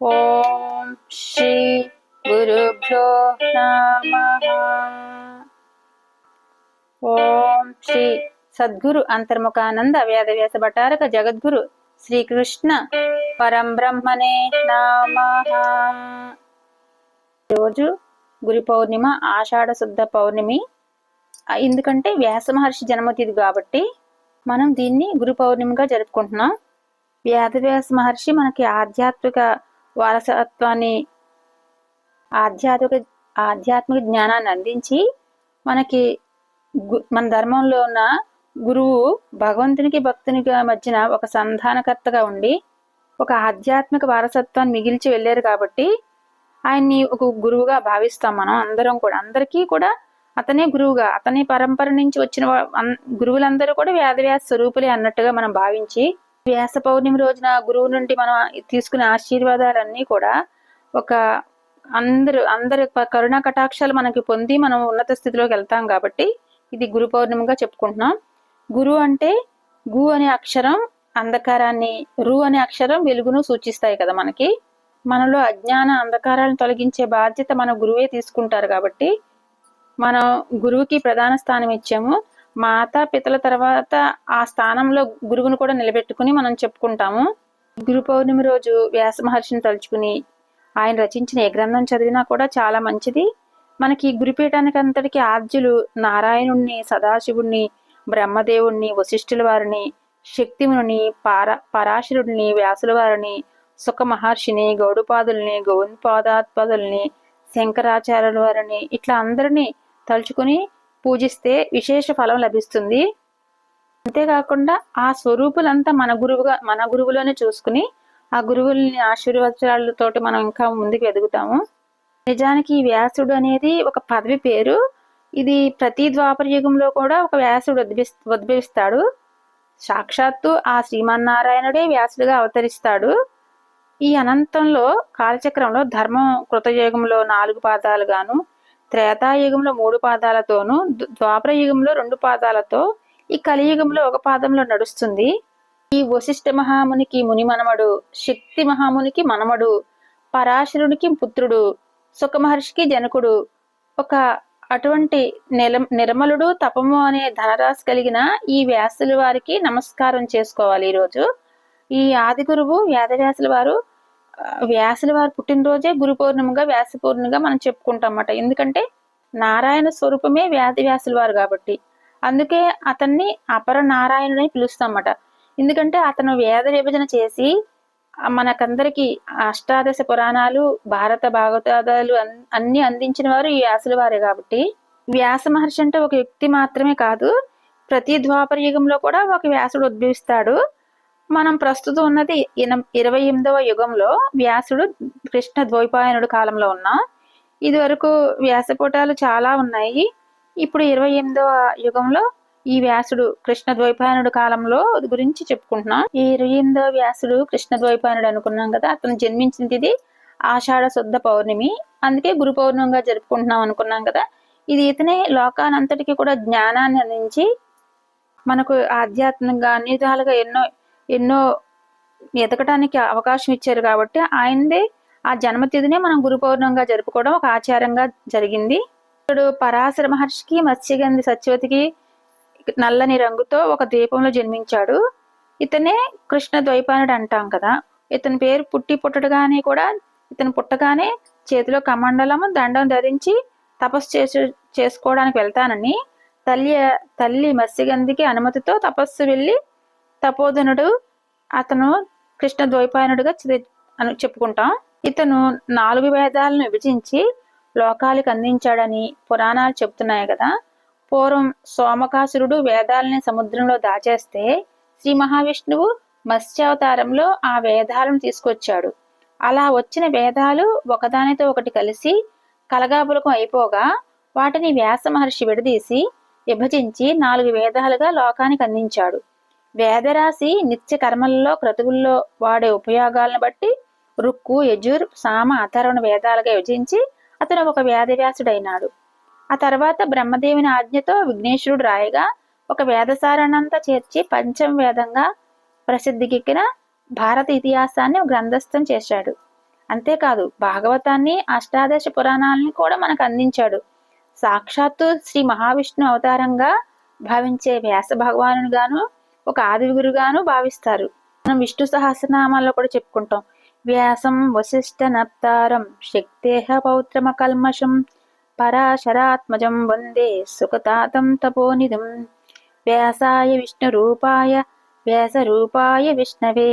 ఓం శ్రీ గురుభ్యో నమ ఓం శ్రీ సద్గురు అంతర్ముఖానంద వేదవ్యాస భటారక జగద్గురు శ్రీకృష్ణ పరంబ్రహ్మనే నమ రోజు గురు పౌర్ణిమ ఆషాఢ శుద్ధ పౌర్ణమి. ఎందుకంటే వ్యాస మహర్షి జన్మతిథి కాబట్టి మనం దీన్ని గురు పౌర్ణిమగా జరుపుకుంటున్నాం. వ్యాధవ్యాస మహర్షి మనకి ఆధ్యాత్మిక వారసత్వాన్ని ఆధ్యాత్మిక ఆధ్యాత్మిక జ్ఞానాన్ని అందించి మనకి మన ధర్మంలో ఉన్న గురువు భగవంతునికి భక్తునికి మధ్యన ఒక సంధానకర్తగా ఉండి ఒక ఆధ్యాత్మిక వారసత్వాన్ని మిగిల్చి వెళ్ళారు కాబట్టి ఆయన్ని ఒక గురువుగా భావిస్తాం మనం అందరం కూడా. అందరికీ కూడా అతనే గురువుగా అతని పరంపర నుంచి వచ్చిన గురువులందరూ కూడా వేదవ్యాస స్వరూపులే అన్నట్టుగా మనం భావించి వ్యాస పౌర్ణమి రోజున గురువు నుండి మనం తీసుకునే ఆశీర్వాదాలన్నీ కూడా ఒక అందరు అందరి కరుణా కటాక్షాలు మనకి పొంది మనం ఉన్నత స్థితిలోకి వెళ్తాం కాబట్టి ఇది గురు పౌర్ణమిగా చెప్పుకుంటున్నాం. గురు అంటే గు అనే అక్షరం అంధకారాన్ని రు అనే అక్షరం వెలుగును సూచిస్తాయి కదా మనకి. మనలో అజ్ఞాన అంధకారాలను తొలగించే బాధ్యత మన గురువే తీసుకుంటారు కాబట్టి మనం గురువుకి ప్రధాన స్థానం ఇచ్చాము. మాతా పితల తర్వాత ఆ స్థానంలో గురువును కూడా నిలబెట్టుకుని మనం చెప్పుకుంటాము. గురు పౌర్ణమి రోజు వ్యాస మహర్షిని తలుచుకుని ఆయన రచించిన ఏ గ్రంథం చదివినా కూడా చాలా మంచిది. మనకి గురుపీఠానికి అంతటికి ఆద్యులు నారాయణుణ్ణి సదాశివుణ్ణి బ్రహ్మదేవుణ్ణి వశిష్ఠుల వారిని శక్తిముని పార పరాశరుడిని వ్యాసుల వారిని సుఖ మహర్షిని గౌడుపాదుల్ని గోవిందపాదాత్పదుల్ని శంకరాచార్యుల వారిని ఇట్లా అందరినీ తలుచుకుని పూజిస్తే విశేష ఫలం లభిస్తుంది. అంతేకాకుండా ఆ స్వరూపులంతా మన గురువుగా మన గురువులోనే చూసుకుని ఆ గురువుల్ని ఆశీర్వచనాలతోటి మనం ఇంకా ముందుకు ఎదుగుతాము. నిజానికి వ్యాసుడు అనేది ఒక పదవి పేరు. ఇది ప్రతి ద్వాపర యుగంలో కూడా ఒక వ్యాసుడు ఉద్భవి ఉద్భవిస్తాడు. సాక్షాత్తు ఆ శ్రీమన్నారాయణుడే వ్యాసుడిగా అవతరిస్తాడు. ఈ అనంతంలో కాలచక్రంలో ధర్మం కృతయుగంలో నాలుగు పాదాలుగాను త్రేతాయుగంలో మూడు పాదాలతోనూ ద్వాపర యుగంలో రెండు పాదాలతో ఈ కలియుగంలో ఒక పాదంలో నడుస్తుంది. ఈ వశిష్ఠ మహామునికి ముని మనమడు శక్తి మహామునికి మనమడు పరాశరునికి పుత్రుడు సుఖ మహర్షికి జనకుడు. ఒక అటువంటి నిల నిర్మలుడు తపము అనే ధనరాశి కలిగిన ఈ వ్యాసుల వారికి నమస్కారం చేసుకోవాలి ఈరోజు. ఈ ఆది గురువు వేదవ్యాసుల వారు వ్యాసుల వారు పుట్టినరోజే గురు పౌర్ణమిగా వ్యాస పౌర్ణమిగా మనం చెప్పుకుంటాం అన్నమాట ఎందుకంటే నారాయణ స్వరూపమే వ్యాధి వ్యాసుల వారు కాబట్టి. అందుకే అతన్ని అపర నారాయణుడని పిలుస్తామట ఎందుకంటే అతను వేద విభజన చేసి మనకందరికి అష్టాదశ పురాణాలు భారత భాగవతాదాలు అన్- అన్ని అందించిన వారు ఈ వ్యాసుల వారే కాబట్టి. వ్యాస మహర్షి అంటే ఒక వ్యక్తి మాత్రమే కాదు ప్రతి ద్వాపర యుగంలో కూడా ఒక వ్యాసుడు ఉద్భవిస్తాడు. మనం ప్రస్తుతం ఉన్నది ఇరవై ఎనిమిదవ యుగంలో వ్యాసుడు కృష్ణ ద్వైపాయనుడు కాలంలో ఉన్నాం. ఇదివరకు వ్యాసపుటాలు చాలా ఉన్నాయి. ఇప్పుడు ఇరవై ఎనిమిదవ యుగంలో ఈ వ్యాసుడు కృష్ణ ద్వైపాయనుడు కాలంలో గురించి చెప్పుకుంటున్నాం. ఈ ఇరవై ఎనిమిదవ వ్యాసుడు కృష్ణ ద్వైపాయనుడు అనుకున్నాం కదా అతను జన్మించింది ఇది ఆషాఢ శుద్ధ పౌర్ణమి. అందుకే గురు పౌర్ణమిగా జరుపుకుంటున్నాం అనుకున్నాం కదా. ఇది ఇతనే లోకానంతటికి కూడా జ్ఞానాన్ని అందించి మనకు ఆధ్యాత్మికంగా అన్ని విధాలుగా ఎన్నో ఎన్నో ఎదగటానికి అవకాశం ఇచ్చారు కాబట్టి ఆయనదే ఆ జన్మతిథినే మనం గురు పౌర్ణంగా జరుపుకోవడం ఒక ఆచారంగా జరిగింది. ఇప్పుడు పరాశర మహర్షికి మత్స్యగంధి సత్యవతికి నల్లని రంగుతో ఒక ద్వీపంలో జన్మించాడు. ఇతనే కృష్ణ ద్వైపానుడు అంటాం కదా. ఇతని పేరు పుట్టి పుట్టడుగానే కూడా ఇతను పుట్టగానే చేతిలో కమండలము దండం ధరించి తపస్సు చేసు చేసుకోవడానికి వెళ్తానని తల్లి తల్లి మత్స్యగంధికి అనుమతితో తపస్సు వెళ్ళి తపోధనుడు అతను కృష్ణ ద్వైపాయనుడిగా అని చెప్పుకుంటాం. ఇతను నాలుగు వేదాలను విభజించి లోకాలకు అందించాడని పురాణాలు చెప్తున్నాయి కదా. పూర్వం సోమకాసురుడు వేదాలని సముద్రంలో దాచేస్తే శ్రీ మహావిష్ణువు మత్స్యావతారంలో ఆ వేదాలను తీసుకొచ్చాడు. అలా వచ్చిన వేదాలు ఒకదానితో ఒకటి కలిసి కలగాపులకం అయిపోగా వాటిని వ్యాస మహర్షి విడదీసి విభజించి నాలుగు వేదాలుగా లోకానికి అందించాడు. వేదరాశి నిత్య కర్మల్లో క్రతువుల్లో వాడే ఉపయోగాలను బట్టి రుక్కు యజుర్ సామ అథర్వణ వేదాలుగా విభజించి అతను ఒక వేదవ్యాసుడైనాడు. ఆ తర్వాత బ్రహ్మదేవుని ఆజ్ఞతో విఘ్నేశ్వరుడు రాయగా ఒక వేదసారణంతా చేర్చి పంచం వేదంగా ప్రసిద్ధికెక్కిన భారత ఇతిహాసాన్ని గ్రంథస్థం చేశాడు. అంతేకాదు భాగవతాన్ని అష్టాదశ పురాణాలని కూడా మనకు అందించాడు. సాక్షాత్తు శ్రీ మహావిష్ణు అవతారంగా భావించే వ్యాస భగవాను గాను ఒక ఆదిగురుగాను భావిస్తారు. మనం విష్ణు సహస్రనామాల్లో కూడా చెప్పుకుంటాం. వ్యాసం వశిష్ఠ నప్తారం శక్తేహ పౌత్రమ కల్మషం పరాశరాత్మజం వందే సుఖతాతం తపోనిధం వ్యాసాయ విష్ణు రూపాయ వ్యాసరూపాయ విష్ణవే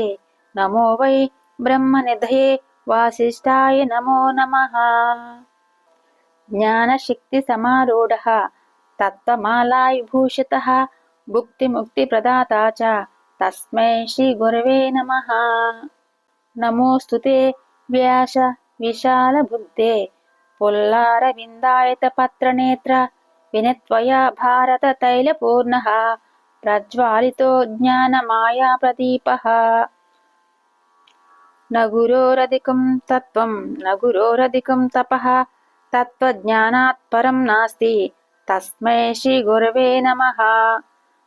నమో వై బ్రహ్మనిధయే వాసిష్ఠాయ నమో నమ. జ్ఞానశక్తి సమారూఢ తత్వమాలాయ భూషిత భుక్తి ప్రదాత చ తస్మై శ్రీ గురవే నమ నమోస్తు వ్యాస విశాల బుద్ధే పుల్లారవిందాయత పత్రనేత్ర వినత్వయా భారత తైలపూర్ణ ప్రజ్వాలితో జ్ఞానమాయా ప్రదీప నగురోరధికం తత్వం నగురోరధికం తప తత్వజ్ఞానాత్ పరం నాస్తి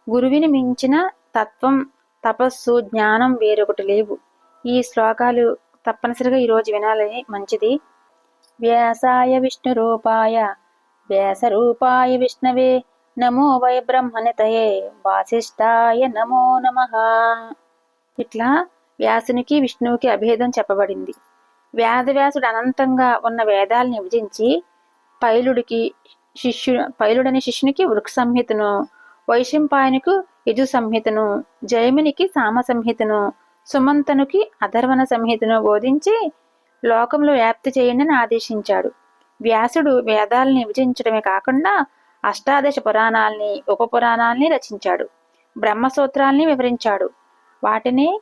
గురువిని మించిన తత్వం తపస్సు జ్ఞానం వేరొకటి లేవు. ఈ శ్లోకాలు తప్పనిసరిగా ఈరోజు వినాలని మంచిది. వ్యాసాయ విష్ణు రూపాయ వ్యాసరూపాయ విష్ణవే. నమో వై బ్రహ్మనితయే. వాసిష్ఠాయ నమో నమ. ఇట్లా వ్యాసునికి విష్ణువుకి అభేదం చెప్పబడింది. వ్యాధవ్యాసుడు అనంతంగా ఉన్న వేదాలను విభజించి పైలుడికి శిష్యు పైలుడని శిష్యునికి వృక్ష సంహితను వైశంపాయనుకు యజు సంహితను జయమునికి సామ సంహితను సుమంతనుకి అధర్వణ సంహితను బోధించి లోకంలో వ్యాప్తి చేయండి ఆదేశించాడు. వ్యాసుడు వేదాలని విభజించడమే కాకుండా అష్టాదశ పురాణాల్ని ఉపపురాణాల్ని రచించాడు. బ్రహ్మసూత్రాల్ని వివరించాడు. వాటిని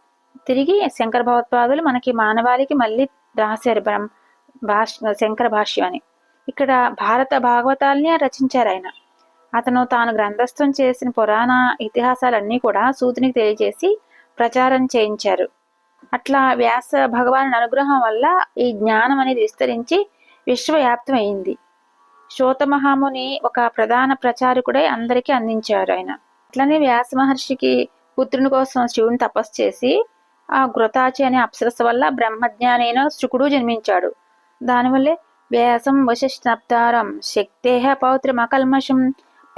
తిరిగి శంకర భగవత్పాదులు మనకి మానవాళికి మళ్ళీ రాశారు బ్రహ్మ భాష శంకర భాష్యం అని. ఇక్కడ భారత భాగవతాల్ని రచించారు ఆయన. అతను తాను గ్రంథస్థం చేసిన పురాణ ఇతిహాసాలన్నీ కూడా సూతునికి తెలియజేసి ప్రచారం చేయించారు. అట్లా వ్యాస భగవాను అనుగ్రహం వల్ల ఈ జ్ఞానం అనేది విస్తరించి విశ్వవ్యాప్తమైంది. అయింది మహాముని ఒక ప్రధాన ప్రచారకుడై అందరికీ అందించారు ఆయన. అట్లనే వ్యాస మహర్షికి పుత్రుని కోసం శివుని తపస్సు చేసి ఆ గృతాచి అనే అప్సరస వల్ల బ్రహ్మజ్ఞానైన శుకుడు జన్మించాడు. దానివల్లే వ్యాసం వశిష్ఠప్తారం శక్తేహ పౌత్రమకల్మషం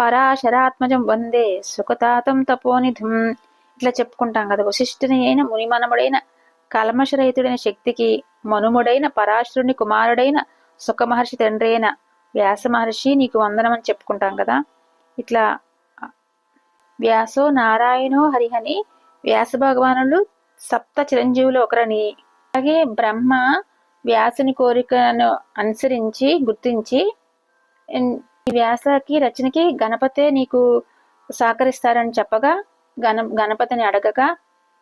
పరాశరాత్మజం వందే సుఖతాతం తపోనిధం. ఇట్లా చెప్పుకుంటాం కదా వశిష్ఠుని అయిన మునిమనముడైన కల్మషరహితుడైన శక్తికి మనుముడైన పరాశరుని కుమారుడైన సుఖ మహర్షి తండ్రి అయిన వ్యాస మహర్షి నీకు అని చెప్పుకుంటాం కదా. ఇట్లా వ్యాసో నారాయణో హరిహని వ్యాస భగవానులు సప్త చిరంజీవులు ఒకరని. అలాగే బ్రహ్మ వ్యాసుని కోరికను అనుసరించి గుర్తించి ఈ వ్యాసకి రచనకి గణపతే నీకు సహకరిస్తారని చెప్పగా గణ గణపతిని అడగగా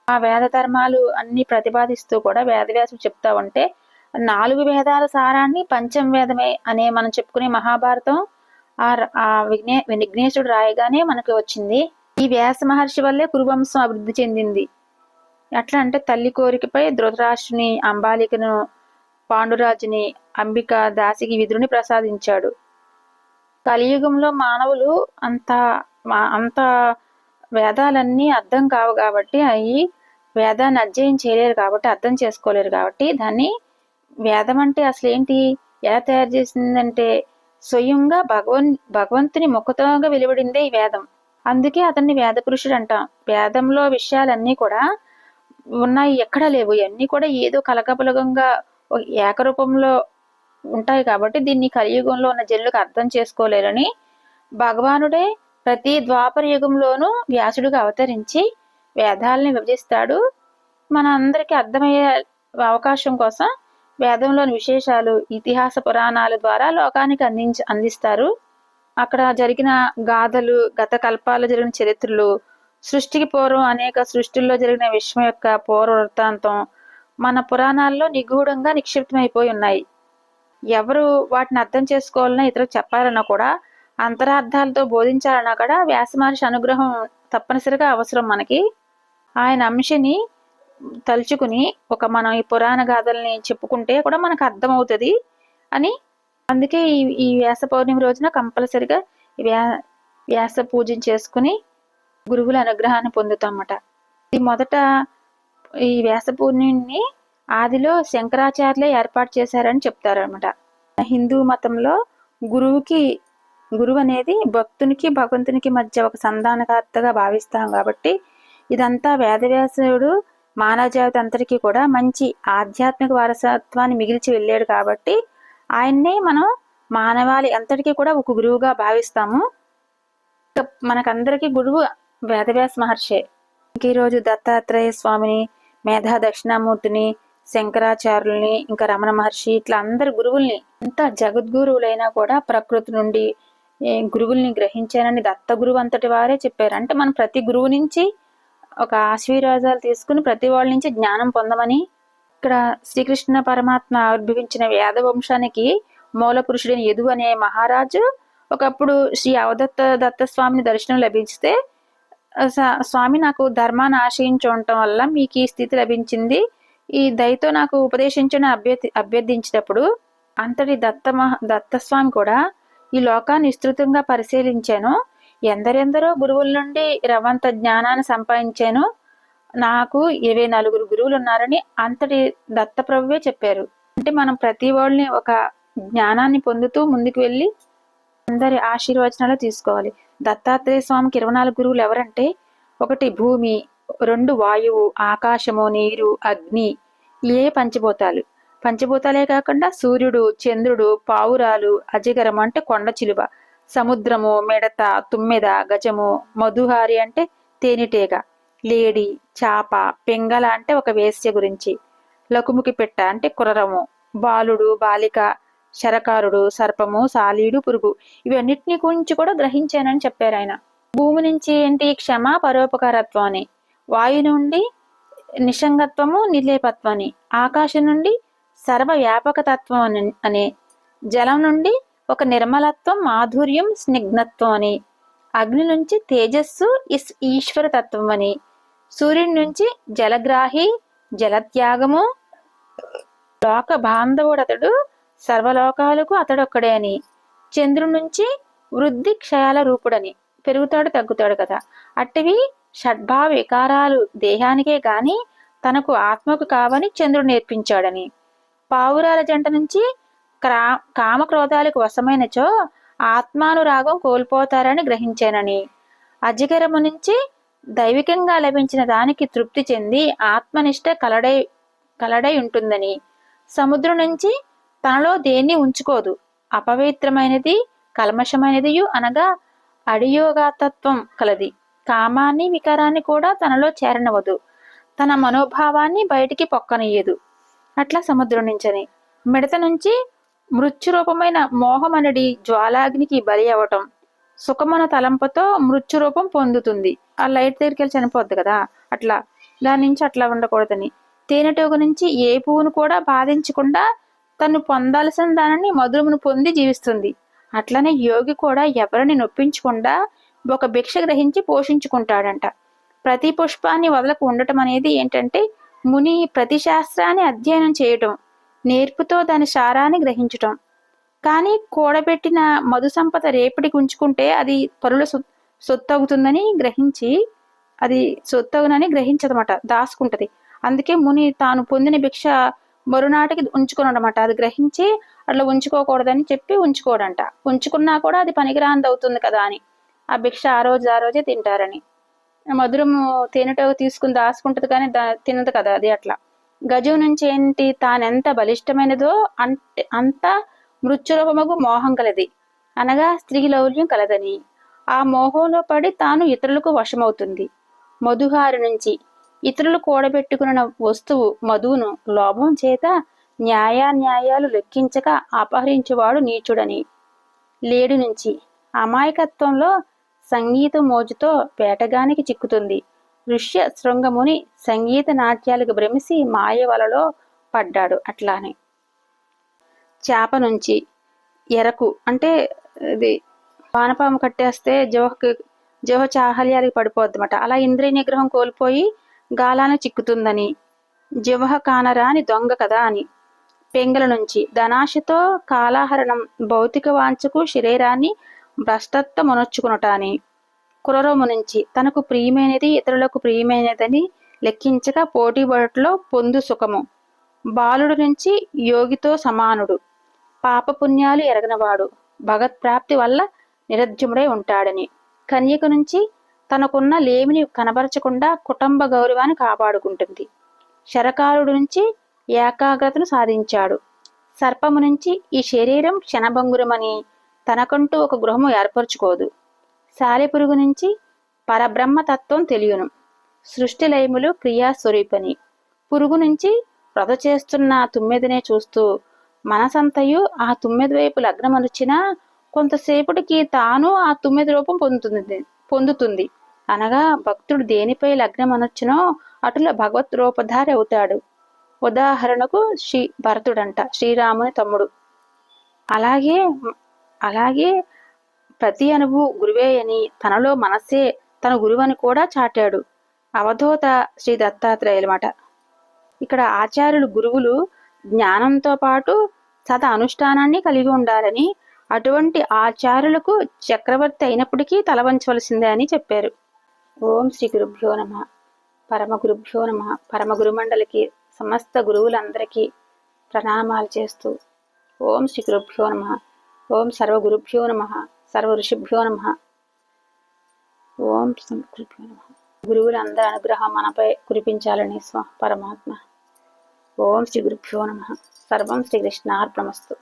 ఆ వేద ధర్మాలు అన్ని ప్రతిపాదిస్తూ కూడా వేదవ్యాసుడు చెప్తా ఉంటే నాలుగు వేదాల సారాన్ని పంచం వేదమే అనే మనం చెప్పుకునే మహాభారతం ఆ విఘ్నే విఘ్నేశుడు రాయగానే మనకి వచ్చింది. ఈ వ్యాస మహర్షి వల్లే కురువంశం అభివృద్ధి చెందింది. ఎట్లా అంటే తల్లి కోరికపై ధృతరాష్ట్రుని అంబాలికను పాండురాజుని అంబిక దాసికి విధుని ప్రసాదించాడు. కలియుగంలో మానవులు అంత అంత వేదాలన్నీ అర్థం కావు కాబట్టి అవి వేదాన్ని అధ్యయనం చేయలేరు కాబట్టి అర్థం చేసుకోలేరు కాబట్టి దాన్ని వేదం అంటే అసలు ఏంటి? ఎలా తయారు చేసిందంటే స్వయంగా భగవన్ భగవంతుని ముఖతంగా వెలువడిందే ఈ వేదం. అందుకే అతన్ని వేద పురుషుడు అంటాం. వేదంలో విషయాలన్నీ కూడా ఉన్నాయి ఎక్కడ లేవు. ఇవన్నీ కూడా ఏదో కలకపలగంగా ఏకరూపంలో ఉంటాయి కాబట్టి దీన్ని కలియుగంలో ఉన్న జల్లుకు అర్థం చేసుకోలేరని భగవానుడే ప్రతి ద్వాపర యుగంలోనూ వ్యాసుడిగా అవతరించి వేదాలని విభజిస్తాడు. మన అందరికీ అర్థమయ్యే అవకాశం కోసం వేదంలోని విశేషాలు ఇతిహాస పురాణాల ద్వారా లోకానికి అందించి అందిస్తారు. అక్కడ జరిగిన గాథలు గత కల్పాల్లో జరిగిన చరిత్రలు సృష్టికి పూర్వం అనేక సృష్టిల్లో జరిగిన విశ్వం యొక్క పూర్వ వృత్తాంతం మన పురాణాల్లో నిగూఢంగా నిక్షిప్తమైపోయి ఉన్నాయి. ఎవరు వాటిని అర్థం చేసుకోవాలన్నా ఇతరులకు చెప్పాలన్నా కూడా అంతరార్థాలతో బోధించాలన్నా కూడా వ్యాసమహర్షి అనుగ్రహం తప్పనిసరిగా అవసరం మనకి. ఆయన అంశని తలుచుకుని ఒక మనం ఈ పురాణ గాథల్ని చెప్పుకుంటే కూడా మనకు అర్థమవుతుంది అని. అందుకే ఈ ఈ వ్యాస పౌర్ణమి రోజున కంపల్సరిగా వ్యా వ్యాస పూజ చేసుకుని గురువుల అనుగ్రహాన్ని పొందుతామట ఈ మొదట ఈ వ్యాస పూర్ణిని ఆదిలో శంకరాచార్యులే ఏర్పాటు చేశారని చెప్తారనమాట హిందూ మతంలో గురువుకి గురువు అనేది భక్తునికి భగవంతునికి మధ్య ఒక సంధానకర్తగా భావిస్తాం కాబట్టి ఇదంతా వేదవ్యాసుడు మానవజాతి అంతటికీ కూడా మంచి ఆధ్యాత్మిక వారసత్వాన్ని మిగిల్చి వెళ్ళాడు కాబట్టి ఆయన్నే మనం మానవాళి అంతటికీ కూడా ఒక గురువుగా భావిస్తాము. మనకందరికీ గురువు వేదవ్యాస మహర్షే. ఇంక ఈరోజు దత్తాత్రేయ స్వామిని మేధా దక్షిణామూర్తిని శంకరాచార్యుల్ని ఇంకా రమణ మహర్షి ఇట్లా అందరు గురువుల్ని ఎంత జగద్గురువులైనా కూడా ప్రకృతి నుండి గురువుల్ని గ్రహించానని దత్త గురువు అంతటి వారే చెప్పారు. అంటే మనం ప్రతి గురువు నుంచి ఒక ఆశీర్వాదాలు తీసుకుని ప్రతి వాళ్ళ నుంచి జ్ఞానం పొందమని ఇక్కడ శ్రీకృష్ణ పరమాత్మ ఆవిర్భవించిన వేద వంశానికి మూల పురుషుడైన యదు అనే మహారాజు ఒకప్పుడు శ్రీ అవదత్త దత్త స్వామిని దర్శనం లభిస్తే స్వామి నాకు ధర్మాన్ని ఆశ్రయించి ఉండటం వల్ల మీకు ఈ స్థితి లభించింది. ఈ దయతో నాకు ఉపదేశించని అభ్యర్థి అభ్యర్థించినప్పుడు అంతటి దత్త మహ దత్తస్వామి కూడా ఈ లోకాన్ని విస్తృతంగా పరిశీలించాను. ఎందరెందరో గురువుల నుండి రవంత జ్ఞానాన్ని సంపాదించాను. నాకు ఇరవై నలుగురు గురువులు ఉన్నారని అంతటి దత్తప్రభువే చెప్పారు. అంటే మనం ప్రతి వాళ్ళని ఒక జ్ఞానాన్ని పొందుతూ ముందుకు వెళ్ళి అందరి ఆశీర్వచనాలు తీసుకోవాలి. దత్తాత్రేయ స్వామికి ఇరవై నాలుగు గురువులు ఎవరంటే ఒకటి భూమి రెండు వాయువు ఆకాశము నీరు అగ్ని ఏ పంచభూతాలు. పంచభూతాలే కాకుండా సూర్యుడు చంద్రుడు పావురాలు అజగరం అంటే కొండ చిలువ. సముద్రము మిడత తుమ్మెద గజము మధుహారి అంటే తేనెటీగ. లేడి చాప పెంగల అంటే ఒక వేశ్య గురించి. లకుముకి పెట్ట అంటే కురరము. బాలుడు బాలిక శరకారుడు సర్పము సాలీడు పురుగు. ఇవన్నిటిని గురించి కూడా గ్రహించానని చెప్పారు ఆయన. భూమి నుంచి ఏంటి క్షమ పరోపకారత్వం అని. వాయు నుండి నిషంగత్వము నిర్లేపత్వాన్ని ఆకాశం నుండి సర్వ వ్యాపకతత్వం అనే జలం నుండి ఒక నిర్మలత్వం మాధుర్యం స్నిగ్ధత్వం అని అగ్ని నుంచి తేజస్సు ఇస్ ఈశ్వర తత్వం అని సూర్యుడి నుంచి జలగ్రాహి జలత్యాగము లోక బాంధవుడు అతడు సర్వలోకాలకు అతడొక్కడే అని చంద్రుడి నుంచి వృద్ధి క్షయాల రూపుడని పెరుగుతాడు తగ్గుతాడు కదా అట్టివి షడ్భావ వికారాలు దేహానికే గాని తనకు ఆత్మకు కావని చంద్రుడు నేర్పించాడని. పావురాల జంట నుంచి క్రా కామక్రోధాలకు వశమైనచో ఆత్మానురాగం కోల్పోతారని గ్రహించానని. అజగరము నుంచి దైవికంగా లభించిన దానికి తృప్తి చెంది ఆత్మనిష్ట కలడై కలడై ఉంటుందని. సముద్రం నుంచి తనలో దేన్ని ఉంచుకోదు. అపవిత్రమైనది కల్మషమైనది అనగా అడియోగాతత్వం కలది. కామాన్ని వికారాన్ని కూడా తనలో చేరనవదు తన మనోభావాన్ని బయటికి పొక్కనయ్యదు. అట్లా సముద్రం నుంచని. మిడత నుంచి మృత్యురూపమైన మోహమనడి జ్వాలాగ్నికి బలి అవ్వటం. సుఖమన తలంపుతో మృత్యురూపం పొందుతుంది. ఆ లైట్ దగ్గరికి వెళ్ళి చనిపోద్ది కదా. అట్లా. దాని నుంచి అట్లా ఉండకూడదని. తేనెటోగు నుంచి ఏ పువ్వును కూడా బాధించకుండా తను పొందాల్సిన దానిని మధురమును పొంది జీవిస్తుంది. అట్లనే యోగి కూడా ఎవరిని నొప్పించకుండా ఒక భిక్ష గ్రహించి పోషించుకుంటాడంట. ప్రతి పుష్పాన్ని వదలకు ఉండటం అనేది ఏంటంటే ముని ప్రతి శాస్త్రాన్ని అధ్యయనం చేయటం నేర్పుతో దాని సారాన్ని గ్రహించటం. కానీ కూడబెట్టిన మధు సంపద రేపటికి ఉంచుకుంటే అది పరుల సొత్తు అవుతుందని గ్రహించి అది సొత్తగునని గ్రహించదన్నమాట దాసుకుంటది. అందుకే ముని తాను పొందిన భిక్ష మరునాటికి ఉంచుకున్నాడనమాట అది గ్రహించి అట్లా ఉంచుకోకూడదని చెప్పి ఉంచుకోడంట. ఉంచుకున్నా కూడా అది పనికిరాంది అవుతుంది కదా అని. ఆ భిక్ష ఆ రోజు ఆ రోజే తింటారని. మధురము తేనెటో తీసుకుని దాసుకుంటది కానీ తినదు కదా అది అట్లా. గజం నుంచి ఏంటి తానెంత బలిష్టమైనదో అంటే అంత మృత్యురూపముకు మోహం కలది. అనగా స్త్రీ లౌల్యం కలదని. ఆ మోహంలో పడి తాను ఇతరులకు వశమవుతుంది. మధుహారి నుంచి ఇతరులు కూడబెట్టుకున్న వస్తువు మధువును లోభం చేత న్యాయాన్యాయాలు లెక్కించక అపహరించేవాడు నీచుడని. లేడు నుంచి అమాయకత్వంలో సంగీత మోజుతో వేటగానికి చిక్కుతుంది. ఋష్య శృంగముని సంగీత నాట్యాలకు భ్రమిసి మాయ వలలో పడ్డాడు అట్లానే. చేప నుంచి ఎరకు అంటే ఇది వానపాము కట్టేస్తే జోహకి జోహ చాహల్యాలకి పడిపోద్దన్నమాట. అలా ఇంద్రియ నిగ్రహం కోల్పోయి గాలాన చిక్కుతుందని. జివహ కానరాని దొంగ కదా అని. పెంగల నుంచి ధనాశతో కాలాహరణం భౌతిక వాంచకు శరీరాన్ని భ్రష్టత్వమునొచ్చుకునుట అని కురరోము నుంచి తనకు ప్రియమైనది ఇతరులకు ప్రియమైనదని లెక్కించక పోటీ పొందు సుఖము. బాలుడు నుంచి యోగితో సమానుడు. పాపపుణ్యాలు ఎరగనవాడు. భగత్ ప్రాప్తి వల్ల నిరజ్జముడై ఉంటాడని. కన్యక నుంచి తనకున్న లేమిని కనబరచకుండా కుటుంబ గౌరవాన్ని కాపాడుకుంటుంది. శరకారుడు నుంచి ఏకాగ్రతను సాధించాడు. సర్పము నుంచి ఈ శరీరం క్షణభంగురమని తనకంటూ ఒక గృహము ఏర్పరచుకోదు. సాలెపురుగు నుంచి పరబ్రహ్మ తత్వం తెలియను. సృష్టి లయములు క్రియాస్వరూపని పురుగు నుంచి వ్రత చేస్తున్న తుమ్మెదనే చూస్తూ మనసంతయు ఆ తుమ్మెది వైపు లగ్నమనుచినా కొంతసేపటికి తాను ఆ తుమ్మెది రూపం పొందుతుంది పొందుతుంది. అనగా భక్తుడు దేనిపై లగ్నమనొచ్చునో అటుల భగవత్ రూపధారి అవుతాడు. ఉదాహరణకు శ్రీ భరతుడంట శ్రీరాముని తమ్ముడు. అలాగే అలాగే ప్రతి అనుభు గురువే అని తనలో మనస్సే తన గురువని కూడా చాటాడు. అవధూత శ్రీ దత్తాత్రేయులమాట ఇక్కడ ఆచార్యులు గురువులు జ్ఞానంతో పాటు సత అనుష్ఠానాన్ని కలిగి ఉండాలని అటువంటి ఆచార్యులకు చక్రవర్తి అయినప్పటికీ తలవంచవలసిందే అని చెప్పారు. ఓం శ్రీ గురుభ్యో నమ. పరమ గురుభ్యో నమ. పరమ గురుమండలికి సమస్త గురువులందరికీ ప్రణామాలు చేస్తూ ఓం శ్రీ గురుభ్యో నమ. ఓం సర్వగురుభ్యో నమ సర్వ ఋషిభ్యో నమ. ఓం శ్రీ గురుభ్యో నమ. గురువులందరి అనుగ్రహం మనపై కురిపించాలని స్వ పరమాత్మ. ఓం శ్రీ గురుభ్యో నమ. సర్వం శ్రీకృష్ణార్పణమస్తు